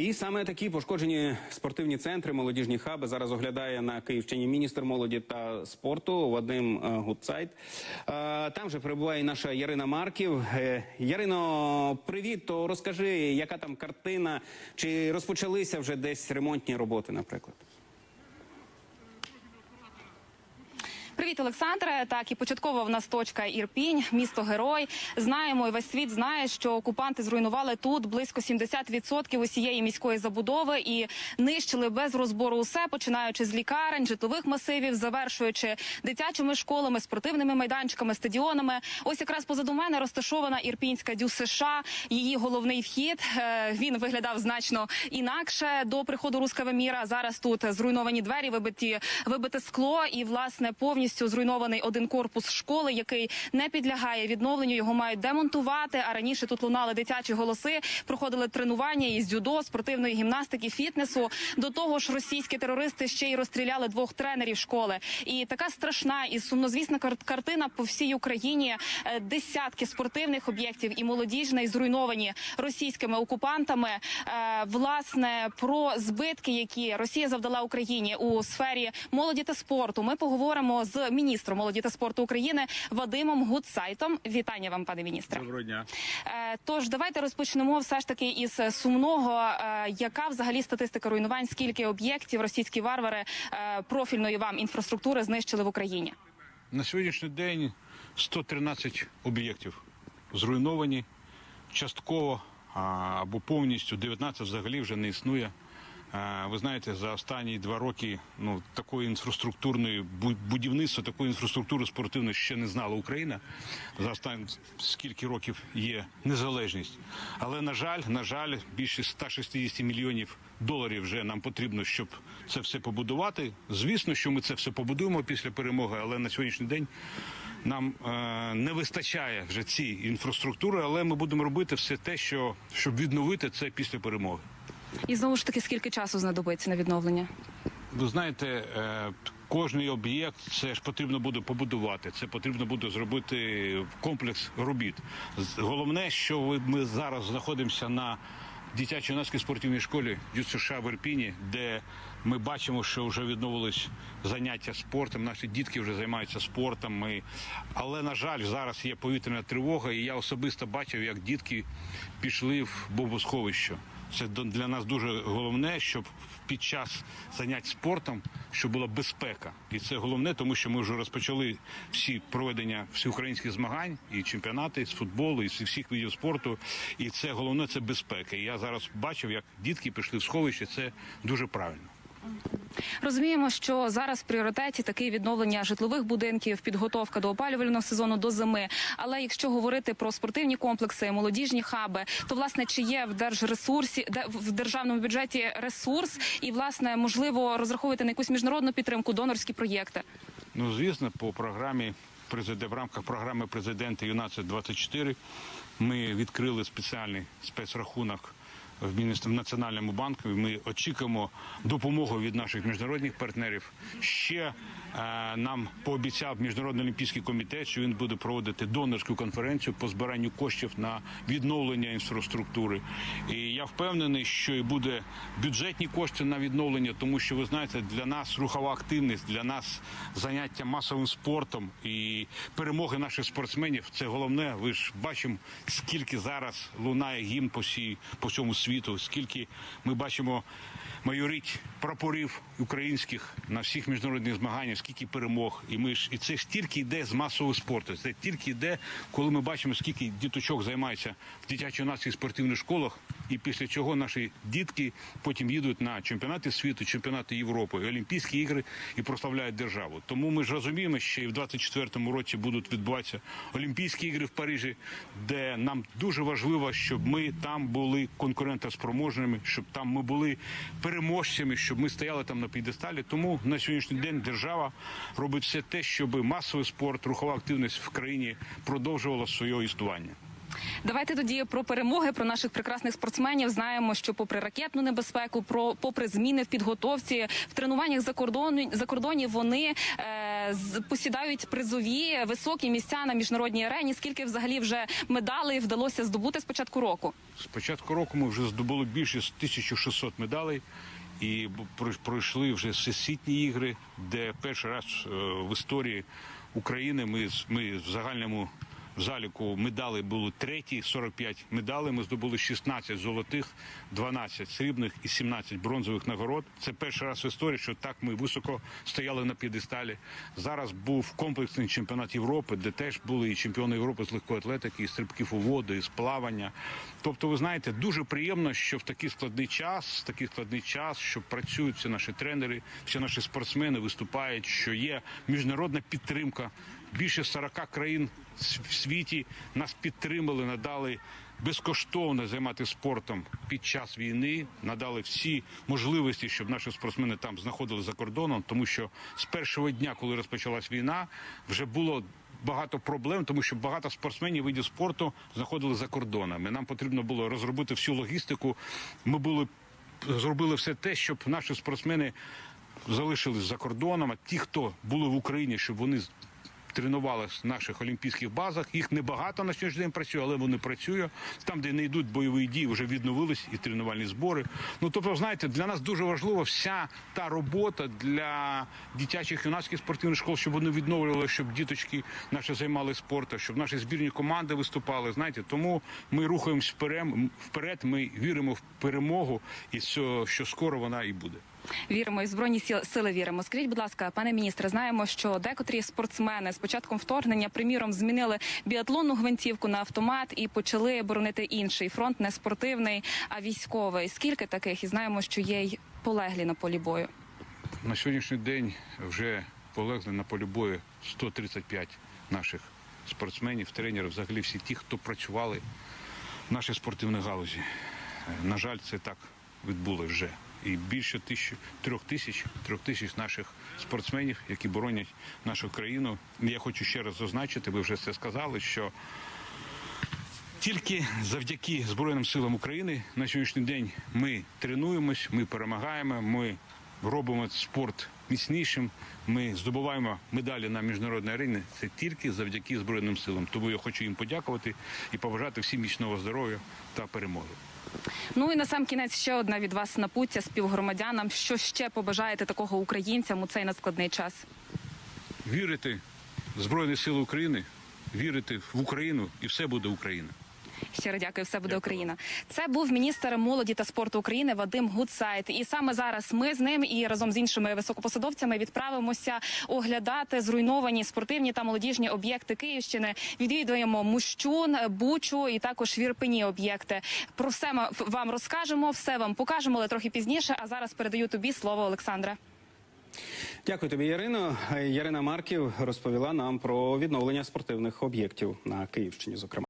І саме такі пошкоджені спортивні центри, молодіжні хаби зараз оглядає на Київщині міністр молоді та спорту Вадим е, Е, Там же перебуває і наша Ярина Марків. Е, Ярино, привіт. То розкажи, яка там картина? Чи розпочалися вже десь ремонтні роботи, наприклад? Привіт, Олександре. Так і початкова в нас точка Ірпінь, місто Герой. Знаємо, і весь світ знає, що окупанти зруйнували тут близько 70% усієї міської забудови і нищили без розбору усе, починаючи з лікарень, житлових масивів, завершуючи дитячими школами, спортивними майданчиками, стадіонами. Ось якраз позаду мене розташована ірпінська дю США. Її головний вхід е, він виглядав значно інакше до приходу руского міра. Зараз тут зруйновані двері, вибиті вибите скло, і власне повністю зруйнований один корпус школи, який не підлягає відновленню. Його мають демонтувати. А раніше тут лунали дитячі голоси, проходили тренування із дзюдо, спортивної гімнастики, фітнесу. До того ж, російські терористи ще й розстріляли двох тренерів школи. І така страшна і сумнозвісна картина по всій Україні. Е, Десятки спортивних об'єктів і молодіжний зруйновані російськими окупантами. Е, Власне про збитки, які Росія завдала Україні у сфері молоді та спорту. Ми поговоримо з міністром молоді та спорту України Вадимом Гудсайтом. Вітання вам, пане міністре. Доброго дня. Е, Тож давайте розпочнемо все ж таки із сумного. Е, Яка взагалі статистика руйнувань? Скільки об'єктів російські варвари е, профільної вам інфраструктури знищили в Україні? На сьогоднішній день 113 об'єктів зруйновані частково або повністю 19 взагалі вже не існує. Ви знаєте, за останні два роки ну такої інфраструктурної бу- будівництва, такої інфраструктури спортивної ще не знала Україна. За останні скільки років є незалежність. Але на жаль, на жаль, більше 160 мільйонів доларів вже нам потрібно, щоб це все побудувати. Звісно, що ми це все побудуємо після перемоги, але на сьогоднішній день нам е, не вистачає вже цієї інфраструктури, але ми будемо робити все те, що щоб відновити це після перемоги. І знову ж таки, скільки часу знадобиться на відновлення? Ви знаєте, е, кожний об'єкт це ж потрібно буде побудувати. Це потрібно буде зробити комплекс робіт. Головне, що ми зараз знаходимося на дитячо юнацькій спортивній школі США в Ірпіні, де ми бачимо, що вже відновились заняття спортом. Наші дітки вже займаються спортом. Ми... Але на жаль, зараз є повітряна тривога, і я особисто бачив, як дітки пішли в бомбосховище. Це для нас дуже головне, щоб під час занять спортом щоб була безпека, і це головне, тому що ми вже розпочали всі проведення всеукраїнських змагань і чемпіонати з футболу, і з всіх видів спорту. І це головне це безпека. І я зараз бачив, як дітки пішли в сховище. Це дуже правильно. Розуміємо, що зараз в пріоритеті таке відновлення житлових будинків, підготовка до опалювального сезону до зими. Але якщо говорити про спортивні комплекси, молодіжні хаби, то власне чи є в держресурсі, де в державному бюджеті ресурс, і власне можливо розраховувати на якусь міжнародну підтримку, донорські проєкти. Ну, звісно, по програмі в рамках програми президента ЮНАЦЕ 24 ми відкрили спеціальний спецрахунок в національному банку. Ми очікуємо допомогу від наших міжнародних партнерів. Ще нам пообіцяв міжнародний олімпійський комітет, що він буде проводити донорську конференцію по збиранню коштів на відновлення інфраструктури. І я впевнений, що і буде бюджетні кошти на відновлення, тому що ви знаєте, для нас рухова активність, для нас заняття масовим спортом і перемоги наших спортсменів це головне. Ви ж бачимо, скільки зараз лунає гімн по всій по всьому світу, скільки ми бачимо майорить прапорів українських на всіх міжнародних змаганнях, скільки перемог, і ми ж і це ж тільки йде з масового спорту. Це тільки йде, коли ми бачимо, скільки діточок займаються в дитячо-юнацьких спортивних школах, і після чого наші дітки потім їдуть на чемпіонати світу, чемпіонати Європи, Олімпійські ігри і прославляють державу. Тому ми ж розуміємо, що і в 24-му році будуть відбуватися Олімпійські ігри в Парижі, де нам дуже важливо, щоб ми там були конкурентоспроможними, щоб там ми були переможцями, щоб ми стояли там на підесталі. Тому на сьогоднішній день держава робить все те, щоб масовий спорт, рухова активність в країні продовжувала своє існування. Давайте тоді про перемоги, про наших прекрасних спортсменів. Знаємо, що попри ракетну небезпеку, про попри зміни в підготовці, в тренуваннях за кордону за кордоні вони е, з- посідають призові високі місця на міжнародній арені. Скільки взагалі вже медалей вдалося здобути з початку року? З початку року ми вже здобули більше з 1600 медалей і пройшли вже всесвітні ігри, де перший раз е, в історії України ми, ми в загальному заліку медалей були треті, 45 медалей. Ми здобули 16 золотих, 12 срібних і 17 бронзових нагород. Це перший раз в історії, що так ми високо стояли на п'єдесталі. Зараз був комплексний чемпіонат Європи, де теж були і чемпіони Європи з легкої атлетики, і стрибків у воду, і з плавання. Тобто, ви знаєте, дуже приємно, що в такий складний час, в такий складний час, що працюють всі наші тренери, всі наші спортсмени виступають, що є міжнародна підтримка. Більше 40 країн в світі нас підтримали, надали безкоштовно займатися спортом під час війни, надали всі можливості, щоб наші спортсмени там знаходилися за кордоном, тому що з першого дня, коли розпочалась війна, вже було. Багато проблем, тому що багато спортсменів видів спорту знаходили за кордонами. Нам потрібно було розробити всю логістику. Ми були зробили все те, щоб наші спортсмени залишились за кордоном. А ті, хто були в Україні, щоб вони тренувалися в наших олімпійських базах. Їх небагато на сьогоднішній день працює, але вони працюють. Там, де не йдуть бойові дії, вже відновились і тренувальні збори. Ну тобто, знаєте, для нас дуже важливо вся та робота для дитячих юнацьких спортивних школ, щоб вони відновлювали, щоб діточки наші займалися спортом, щоб наші збірні команди виступали. Знаєте, тому ми рухаємось вперед. Ми віримо в перемогу, і що скоро вона і буде. Віримо і збройні сили. Віримо. Скажіть, будь ласка, пане міністре, знаємо, що декотрі спортсмени з початком вторгнення, приміром, змінили біатлонну гвинтівку на автомат і почали боронити інший фронт, не спортивний, а військовий. Скільки таких? І знаємо, що є й полеглі на полі бою. На сьогоднішній день вже полегли на полі бою 135 наших спортсменів, тренерів, взагалі всі ті, хто працювали в нашій спортивній галузі. Е, На жаль, це так відбулося вже. І більше тисяч, трьох тисяч, трьох тисяч наших спортсменів, які боронять нашу країну. Я хочу ще раз зазначити, ви вже це сказали, що тільки завдяки Збройним силам України на сьогоднішній день ми тренуємось, ми перемагаємо, ми робимо спорт міцнішим. Ми здобуваємо медалі на міжнародній арені. Це тільки завдяки Збройним силам. Тому я хочу їм подякувати і побажати всім міцного здоров'я та перемоги. Ну і на сам кінець ще одна від вас напуття співгромадянам. Що ще побажаєте такого українцям у цей надскладний час? Вірити в Збройні Сили України, вірити в Україну, і все буде Україна. Щиро дякую, все буде Україна. Це був міністр молоді та спорту України Вадим Гудсайт. І саме зараз ми з ним і разом з іншими високопосадовцями відправимося оглядати зруйновані спортивні та молодіжні об'єкти Київщини. Відвідуємо Мущун, Бучу і також Вірпені об'єкти. Про все ми вам розкажемо, все вам покажемо, але трохи пізніше. А зараз передаю тобі слово, Олександре. Дякую тобі, Ярино. Ярина Марків розповіла нам про відновлення спортивних об'єктів на Київщині, зокрема.